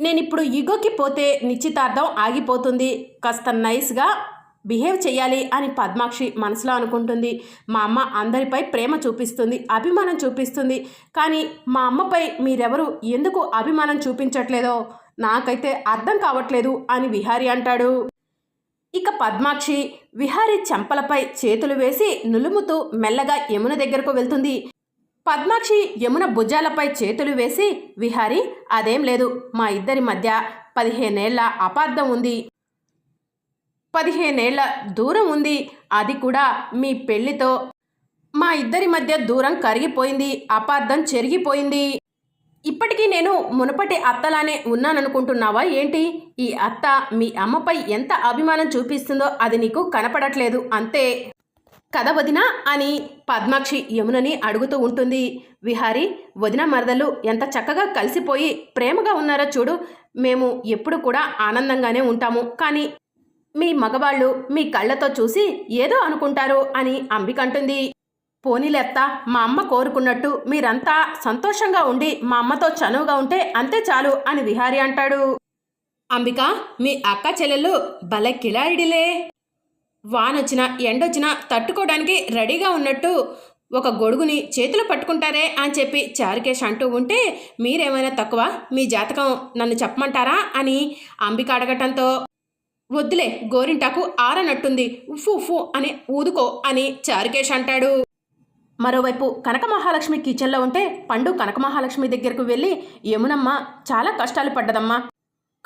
నేను ఇప్పుడు ఈగోకి పోతే నిశ్చితార్థం ఆగిపోతుంది. కాస్త నైస్గా బిహేవ్ చేయాలి అని పద్మాక్షి మనసులో అనుకుంటుంది. మా అమ్మ అందరిపై ప్రేమ చూపిస్తుంది అభిమానం చూపిస్తుంది. కానీ మా అమ్మపై మీరెవరు ఎందుకు అభిమానం చూపించట్లేదో నాకైతే అర్థం కావట్లేదు అని విహారి అంటాడు. ఇక పద్మాక్షి విహారి చెంపలపై చేతులు వేసి నులుముతూ మెల్లగా యమున దగ్గరకు వెళ్తుంది. పద్మాక్షి యమున భుజాలపై చేతులు వేసి విహారి అదేం లేదు. మా ఇద్దరి మధ్య పదిహేనేళ్ళ అపార్థం ఉంది. పదిహేనేళ్ళ దూరం ఉంది. అది కూడా మీ పెళ్ళితో మా ఇద్దరి మధ్య దూరం కరిగిపోయింది. అపార్థం చెరిగిపోయింది. ఇప్పటికీ నేను మునుపటి అత్తలానే ఉన్నాననుకుంటున్నావా ఏంటి? ఈ అత్త మీ అమ్మపై ఎంత అభిమానం చూపిస్తుందో అది నీకు కనపడట్లేదు. అంతే. కథ వదిన అని పద్మాక్షి యమునని అడుగుతూ ఉంటుంది. విహారి వదిన మరదలు ఎంత చక్కగా కలిసిపోయి ప్రేమగా ఉన్నారో చూడు. మేము ఎప్పుడు కూడా ఆనందంగానే ఉంటాము. కానీ మీ మగవాళ్ళు మీ కళ్ళతో చూసి ఏదో అనుకుంటారు అని అంబిక పోనీలేత్త మా అమ్మ కోరుకున్నట్టు మీరంతా సంతోషంగా ఉండి మా అమ్మతో చనువుగా ఉంటే అంతే చాలు అని విహారి అంటాడు. అంబిక మీ అక్క చెల్లెలు భలే కిలాడిలే. వానొచ్చినా ఎండొచ్చినా తట్టుకోవడానికి రెడీగా ఉన్నట్టు ఒక గొడుగుని చేతిలో పట్టుకుంటారే అని చెప్పి చారుకేష్ అంటూ ఉంటే మీరేమైనా తక్కువ? మీ జాతకం నన్ను చెప్పమంటారా? అని అంబిక అడగటంతో వద్దులే గోరింటాకు ఆరనట్టుంది. ఉఫ్ ఉఫు అని ఊదుకో అని చారుకేష్ అంటాడు. మరోవైపు కనక మహాలక్ష్మి కిచెన్లో ఉంటే పండు కనక మహాలక్ష్మి దగ్గరకు వెళ్ళి యమునమ్మ చాలా కష్టాలు పడ్డదమ్మా.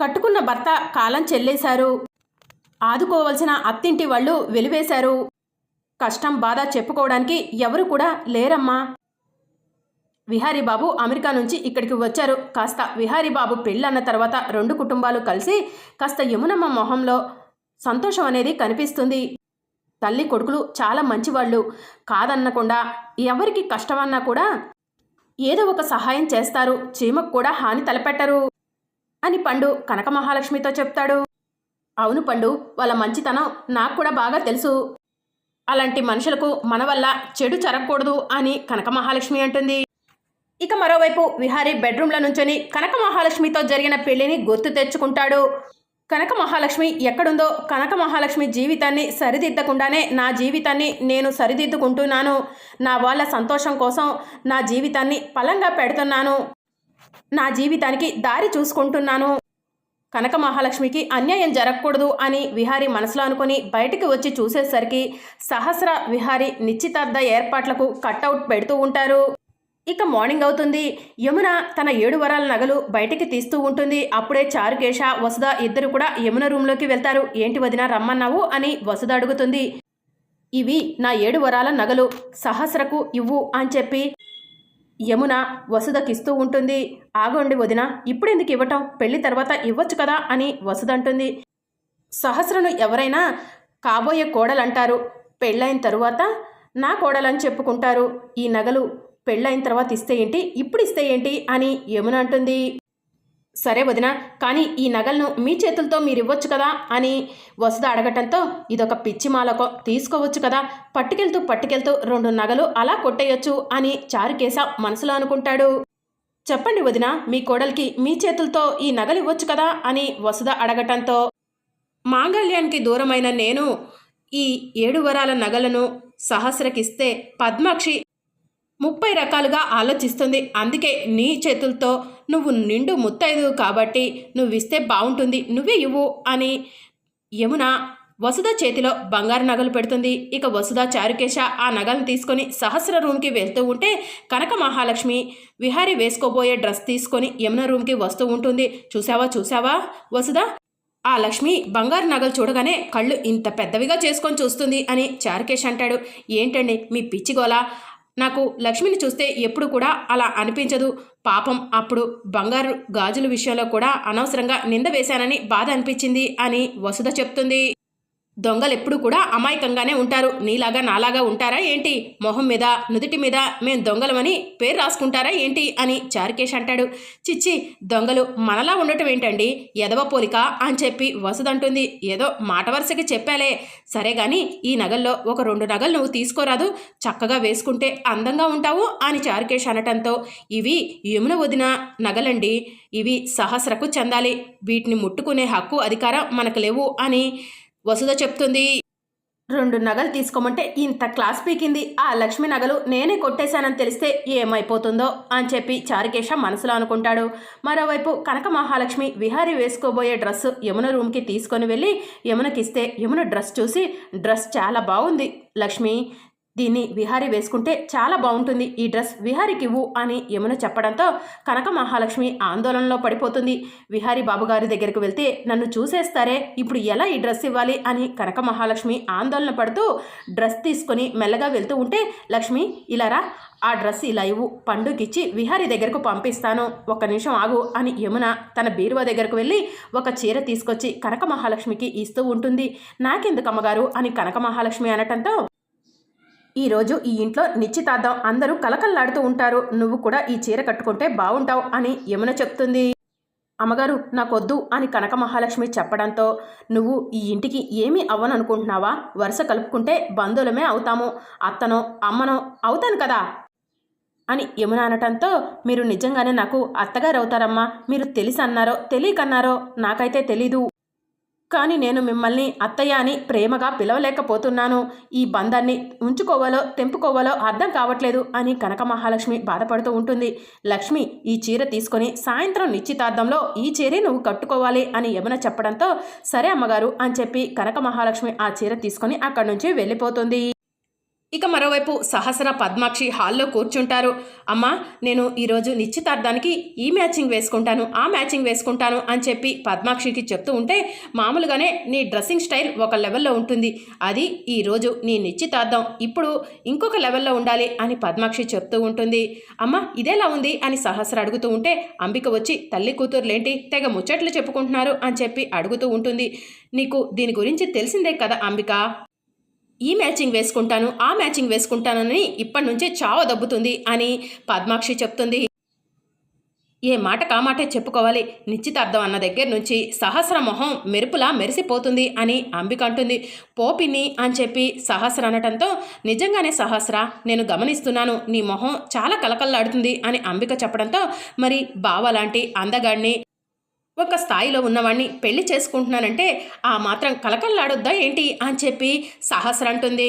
కట్టుకున్న భర్త కాలం చెల్లేశారు. ఆదుకోవలసిన అత్తింటి వాళ్ళు వెలివేశారు. కష్టం బాధ చెప్పుకోవడానికి ఎవరు కూడా లేరమ్మా. విహారీ బాబు అమెరికా నుంచి ఇక్కడికి వచ్చారు. కాస్త విహారీబాబు పెళ్ళన్న తర్వాత రెండు కుటుంబాలు కలిసి కాస్త యమునమ్మ మొహంలో సంతోషం అనేది కనిపిస్తుంది. తల్లి కొడుకులు చాలా మంచివాళ్ళు. కాదన్నకుండా ఎవరికి కష్టమన్నా కూడా ఏదో ఒక సహాయం చేస్తారు. చీమకు కూడా హాని తలపెట్టరు అని పండు కనక మహాలక్ష్మితో చెప్తాడు. అవును పండు వాళ్ళ మంచితనం నాకు కూడా బాగా తెలుసు. అలాంటి మనుషులకు మన వల్ల చెడు జరగకూడదు అని కనక మహాలక్ష్మి అంటుంది. ఇక మరోవైపు విహారీ బెడ్రూమ్లో నుంచొని కనక మహాలక్ష్మితో జరిగిన పెళ్ళిని గుర్తు తెచ్చుకుంటాడు. కనక మహాలక్ష్మి ఎక్కడుందో కనక మహాలక్ష్మి జీవితాన్ని సరిదిద్దకుండానే నా జీవితాన్ని నేను సరిదిద్దుకుంటున్నాను. నా వాళ్ళ సంతోషం కోసం నా జీవితాన్ని పలంగా పెడుతున్నాను. నా జీవితానికి దారి చూసుకుంటున్నాను. కనక మహాలక్ష్మికి అన్యాయం జరగకూడదు అని విహారి మనసులో అనుకుని బయటికి వచ్చి చూసేసరికి సహస్ర విహారి నిశ్చితార్థ ఏర్పాట్లకు కట్అవుట్ పెడుతూ ఉంటారు. ఇక మార్నింగ్ అవుతుంది. యమున తన ఏడు వరాల నగలు బయటికి తీస్తూ ఉంటుంది. అప్పుడే చారుకేశ వసుధ ఇద్దరు కూడా యమున రూమ్లోకి వెళ్తారు. ఏంటి వదిన రమ్మన్నావు అని వసుధ అడుగుతుంది. ఇవి నా ఏడు వరాల నగలు. సహస్రకు ఇవ్వు అని చెప్పి యమున వసుధకిస్తూ ఉంటుంది. ఆగండి వదిన ఇప్పుడెందుకు ఇవ్వటం? పెళ్ళి తర్వాత ఇవ్వచ్చు కదా అని వసుధ అంటుంది సహస్రను ఎవరైనా కాబోయే కోడలంటారు. పెళ్ళైన తరువాత నా కోడలని చెప్పుకుంటారు. ఈ నగలు పెళ్ళైన తర్వాత ఇస్తే ఏంటి? ఇప్పుడు ఇస్తే ఏంటి? అని యమున అంటుంది. సరే వదిన కానీ ఈ నగలను మీ చేతులతో మీరు ఇవ్వచ్చు కదా అని వసుధ అడగటంతో ఇదొక పిచ్చి మాలకో తీసుకోవచ్చు కదా పట్టుకెళ్తూ పట్టుకెళ్తూ రెండు నగలు అలా కొట్టేయొచ్చు అని చారుకేశ మనసులో అనుకుంటాడు. చెప్పండి వదిన మీ కోడలికి మీ చేతులతో ఈ నగలు ఇవ్వచ్చు కదా అని వసుధ అడగటంతో మాంగళ్యానికి దూరమైన నేను ఈ ఏడు వరాల నగలను సహస్రకిస్తే పద్మాక్షి ముప్పై రకాలుగా ఆలోచిస్తుంది. అందుకే నీ చేతులతో నువ్వు నిండు ముత్తైదు కాబట్టి నువ్విస్తే బాగుంటుంది నువ్వే ఇవ్వు అని యమున వసుధ చేతిలో బంగారు నగలు పెడుతుంది. ఇక వసుధ చారుకేశ ఆ నగలను తీసుకొని సహస్ర రూమ్కి వెళ్తూ ఉంటే కనక మహాలక్ష్మి విహారి వేసుకోబోయే డ్రెస్ తీసుకొని యమున రూమ్కి వస్తూ ఉంటుంది. చూసావా చూసావా వసుధ ఆ లక్ష్మి బంగారు నగలు చూడగానే కళ్ళు ఇంత పెద్దవిగా చేసుకొని చూస్తుంది అని చారుకేష్ అంటాడు. ఏంటండి మీ పిచ్చిగోలా? నాకు లక్ష్మిని చూస్తే ఎప్పుడు కూడా అలా అనిపించదు. పాపం అప్పుడు బంగారు గాజుల విషయంలో కూడా అనవసరంగా నింద వేశానని బాధ అనిపించింది అని వసుధ చెప్తుంది. దొంగలు ఎప్పుడు కూడా అమాయకంగానే ఉంటారు. నీలాగా నాలాగా ఉంటారా ఏంటి? మొహం మీద నుదుటి మీద మేం దొంగలమని పేరు రాసుకుంటారా ఏంటి? అని చారుకేష్ అంటాడు. చిచ్చి దొంగలు మనలా ఉండటం ఏంటండి? ఎదవ పోలిక అని చెప్పి వసదంటుంది ఏదో మాట వరుసకి చెప్పాలే. సరే గాని ఈ నగల్లో ఒక రెండు నగలు నువ్వు తీసుకోరాదు. చక్కగా వేసుకుంటే అందంగా ఉంటావు అని చారుకేష్ అనటంతో ఇవి యమున వదిన నగలండి. ఇవి సహస్రకు చెందాలి. వీటిని ముట్టుకునే హక్కు అధికారం మనకు లేవు అని వసుధ చెప్తుంది. రెండు నగలు తీసుకోమంటే ఇంత క్లాస్ పీకింది. ఆ లక్ష్మి నగలు నేనే కొట్టేశానని తెలిస్తే ఏమైపోతుందో అని చెప్పి చారికేశ మనసులో అనుకుంటాడు. మరోవైపు కనక మహాలక్ష్మి విహారి వేసుకోబోయే డ్రెస్ యమున రూమ్కి తీసుకొని వెళ్ళి యమునకిస్తే యమున డ్రెస్ చూసి డ్రెస్ చాలా బాగుంది లక్ష్మి. దీన్ని విహారి వేసుకుంటే చాలా బాగుంటుంది. ఈ డ్రెస్ విహారికి ఇవ్వు అని యమున చెప్పడంతో కనక మహాలక్ష్మి ఆందోళనలో పడిపోతుంది. విహారి బాబుగారి దగ్గరికి వెళ్తే నన్ను చూసేస్తారే? ఇప్పుడు ఎలా ఈ డ్రెస్ ఇవ్వాలి? అని కనక మహాలక్ష్మి ఆందోళన పడుతూ డ్రెస్ తీసుకొని మెల్లగా వెళ్తూ ఉంటే లక్ష్మి ఇలారా ఆ డ్రెస్ ఇలా ఇవ్వు. పండుగిచ్చి విహారి దగ్గరకు పంపిస్తాను. ఒక్క నిమిషం ఆగు అని యమున తన బీరువా దగ్గరకు వెళ్ళి ఒక చీర తీసుకొచ్చి కనక మహాలక్ష్మికి ఇస్తూ ఉంటుంది. నాకెందుకు అమ్మగారు అని కనక మహాలక్ష్మి అనటంతో ఈరోజు ఈ ఇంట్లో నిశ్చితార్థం అందరూ కలకల్లాడుతూ ఉంటారు. నువ్వు కూడా ఈ చీర కట్టుకుంటే బాగుంటావు అని యమున చెప్తుంది. అమ్మగారు నాకొద్దు అని కనక మహాలక్ష్మి చెప్పడంతో నువ్వు ఈ ఇంటికి ఏమీ అవ్వననుకుంటున్నావా? వరుస కలుపుకుంటే బంధువులమే అవుతాము. అత్తనో అమ్మనో అవుతాను కదా? అని యమున అనటంతో మీరు నిజంగానే నాకు అత్తగారు అవుతారమ్మా మీరు తెలిసి అన్నారో తెలియకన్నారో నాకైతే తెలీదు. కానీ నేను మిమ్మల్ని అత్తయ్య అని ప్రేమగా పిలవలేకపోతున్నాను. ఈ బంధాన్ని ఉంచుకోవాలో తెంపుకోవాలో అర్థం కావట్లేదు అని కనక మహాలక్ష్మి బాధపడుతూ ఉంటుంది. లక్ష్మి ఈ చీర తీసుకొని సాయంత్రం నిశ్చితార్థంలో ఈ చీరే నువ్వు కట్టుకోవాలి అని యమున చెప్పడంతో సరే అమ్మగారు అని చెప్పి కనక మహాలక్ష్మి ఆ చీర తీసుకొని అక్కడి నుంచి వెళ్ళిపోతుంది. ఇక మరోవైపు సహస్ర పద్మాక్షి హాల్లో కూర్చుంటారు. అమ్మా నేను ఈరోజు నిశ్చితార్థానికి ఈ మ్యాచింగ్ వేసుకుంటాను ఆ మ్యాచింగ్ వేసుకుంటాను అని చెప్పి పద్మాక్షికి చెప్తూ ఉంటే మామూలుగానే నీ డ్రెస్సింగ్ స్టైల్ ఒక లెవెల్లో ఉంటుంది. అది ఈరోజు నీ నిశ్చితార్థం. ఇప్పుడు ఇంకొక లెవెల్లో ఉండాలి అని పద్మాక్షి చెప్తూ ఉంటుంది. అమ్మ ఇదేలా ఉంది అని సహస్ర అడుగుతూ ఉంటే అంబిక వచ్చి తల్లి కూతురులేంటి తెగ ముచ్చట్లు చెప్పుకుంటున్నారు అని చెప్పి అడుగుతూ ఉంటుంది. నీకు దీని గురించి తెలిసిందే కదా అంబిక? ఈ మ్యాచింగ్ వేసుకుంటాను ఆ మ్యాచింగ్ వేసుకుంటానని ఇప్పటి నుంచే చావ దబ్బుతుంది అని పద్మాక్షి చెప్తుంది. ఏ మాట కామాటే చెప్పుకోవాలి? నిశ్చితార్థం అన్న దగ్గర నుంచి సహస్ర మొహం మెరుపులా మెరిసిపోతుంది అని అంబిక అంటుంది. పోపిని అని చెప్పి సహస్ర అనటంతో నిజంగానే సహస్ర నేను గమనిస్తున్నాను నీ మొహం చాలా కలకల్లాడుతుంది అని అంబిక చెప్పడంతో మరి బావ లాంటి అందగాడిని ఒక స్థాయిలో ఉన్నవాణ్ణి పెళ్ళి చేసుకుంటున్నానంటే ఆ మాత్రం కలకల్లాడొద్దా ఏంటి అని చెప్పి సహస్ర అంటుంది.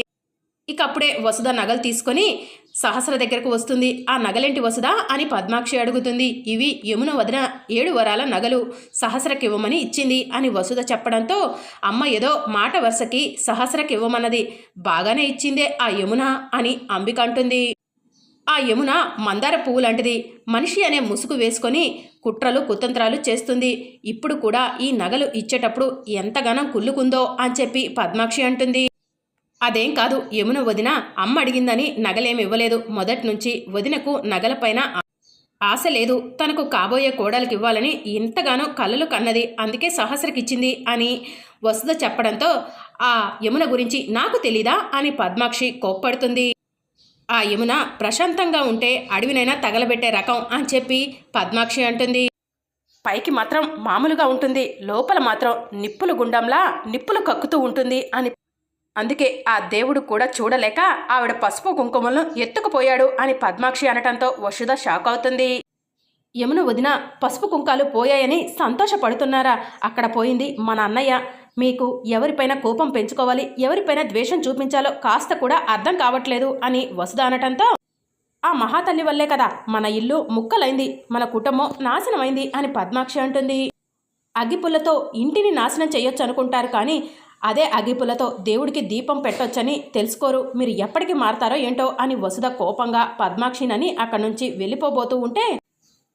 ఇక అప్పుడే వసుధ నగలు తీసుకొని సహస్ర దగ్గరకు వస్తుంది. ఆ నగలేంటి వసుదా అని పద్మాక్షి అడుగుతుంది. ఇవి యమున వదిన ఏడు వరాల నగలు సహస్రకి ఇవ్వమని ఇచ్చింది అని వసుధ చెప్పడంతో అమ్మ ఏదో మాట వరుసకి సహస్రకి ఇవ్వమన్నది బాగానే ఇచ్చిందే ఆ యమున అని అంబిక అంటుంది. ఆ యమున మందార పువ్వు లాంటిది. మనిషి అనే ముసుగు వేసుకొని కుట్రలు కుతంత్రాలు చేస్తుంది. ఇప్పుడు కూడా ఈ నగలు ఇచ్చేటప్పుడు ఎంతగానో కుళ్ళుకుందో అని చెప్పి పద్మాక్షి అంటుంది. అదేం కాదు యమున వదిన అమ్మ అడిగిందని నగలేమి ఇవ్వలేదు. మొదటి నుంచి వదినకు నగలపైన ఆశ లేదు. తనకు కాబోయే కోడలికి ఇవ్వాలని ఎంతగానో కలలు కన్నది. అందుకే సహస్రకిచ్చింది అని వసుధ చెప్పడంతో ఆ యమున గురించి నాకు తెలీదా అని పద్మాక్షి కోప్పడుతుంది. ఆ యమున ప్రశాంతంగా ఉంటే అడవినైనా తగలబెట్టే రకం అని చెప్పి పద్మాక్షి అంటుంది. పైకి మాత్రం మామూలుగా ఉంటుంది. లోపల మాత్రం నిప్పుల గుండంలా నిప్పులు కక్కుతూ ఉంటుంది అని అందుకే ఆ దేవుడు కూడా చూడలేక ఆవిడ పసుపు కుంకుమలను ఎత్తుకుపోయాడు అని పద్మాక్షి అనటంతో వసుధ షాక్ అవుతుంది. యమున వదిన పసుపు కుంకాలు పోయాయని సంతోషపడుతున్నారా? అక్కడ పోయింది మన అన్నయ్య. మీకు ఎవరిపైన కోపం పెంచుకోవాలి ఎవరిపైన ద్వేషం చూపించాలో కాస్త కూడా అర్థం కావట్లేదు అని వసుధ అనటంతో ఆ మహాతల్లి వల్లే కదా మన ఇల్లు ముక్కలైంది మన కుటుంబం నాశనమైంది అని పద్మాక్షి అంటుంది. అగ్గిపుల్లతో ఇంటిని నాశనం చేయొచ్చు అనుకుంటారు కానీ అదే అగ్గిపుల్లతో దేవుడికి దీపం పెట్టొచ్చని తెలుసుకోరు. మీరు ఎప్పటికి మారతారో ఏంటో అని వసుధ కోపంగా పద్మాక్షినని అక్కడి నుంచి వెళ్ళిపోబోతూ ఉంటే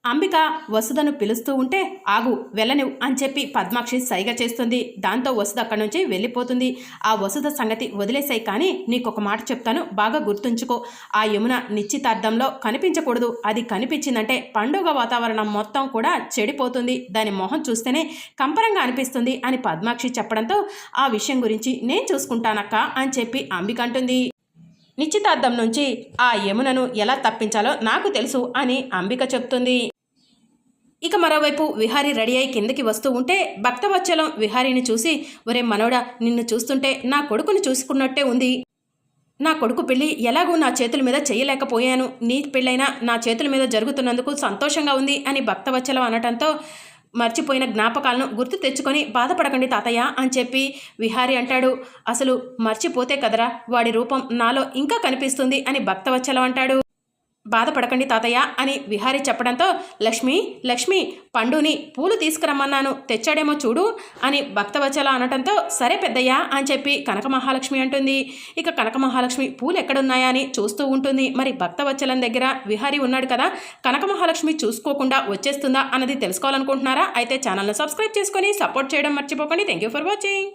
అంబిక వసుధను పిలుస్తూ ఉంటే ఆగు వెళ్ళనివ్ అని చెప్పి పద్మాక్షి సైగ చేస్తుంది. దాంతో వసుధ అక్కడి నుంచి వెళ్ళిపోతుంది. ఆ వసుధ సంగతి వదిలేసాయి కానీ నీకొక మాట చెప్తాను బాగా గుర్తుంచుకో. ఆ యమున నిశ్చితార్థంలో కనిపించకూడదు. అది కనిపించిందంటే పండుగ వాతావరణం మొత్తం కూడా చెడిపోతుంది. దాని మొహం చూస్తేనే కంపరంగా అనిపిస్తుంది అని పద్మాక్షి చెప్పడంతో ఆ విషయం గురించి నేను చూసుకుంటానక్క అని చెప్పి అంబిక అంటుంది. నిశ్చితార్థం నుంచి ఆ యమునను ఎలా తప్పించాలో నాకు తెలుసు అని అంబిక చెప్తుంది. ఇక మరోవైపు విహారి రెడీ అయి కిందకి వస్తూ ఉంటే భక్తవచ్చలం విహారీని చూసి ఒరే మనోడా నిన్ను చూస్తుంటే నా కొడుకుని చూసుకున్నట్టే ఉంది. నా కొడుకు పెళ్ళి ఎలాగూ నా చేతుల మీద చేయలేకపోయాను. నీ పెళ్ళైనా నా చేతుల మీద జరుగుతున్నందుకు సంతోషంగా ఉంది అని భక్తవచ్చలం అనటంతో మర్చిపోయిన జ్ఞాపకాలను గుర్తు తెచ్చుకొని బాధపడకండి తాతయ్య అని చెప్పి విహారి అంటాడు. అసలు మర్చిపోతే కదరా వాడి రూపం నాలో ఇంకా కనిపిస్తుంది అని భక్తవచ్చలం అంటాడు. బాధపడకండి తాతయ్య అని విహారి చెప్పడంతో లక్ష్మి లక్ష్మి పండుని పూలు తీసుకురమ్మన్నాను తెచ్చాడేమో చూడు అని భక్తవచల అనటంతో సరే పెద్దయ్య అని చెప్పి కనక మహాలక్ష్మి అంటుంది. ఇక కనక మహాలక్ష్మి పూలు ఎక్కడున్నాయా అని చూస్తూ ఉంటుంది. మరి భక్తవచ్చలం దగ్గర విహారి ఉన్నాడు కదా కనక మహాలక్ష్మి చూసుకోకుండా వచ్చేస్తుందా అన్నది తెలుసుకోవాలనుకుంటున్నారా? అయితే ఛానల్ను సబ్స్క్రైబ్ చేసుకొని సపోర్ట్ చేయడం మర్చిపోకండి. Thank you for watching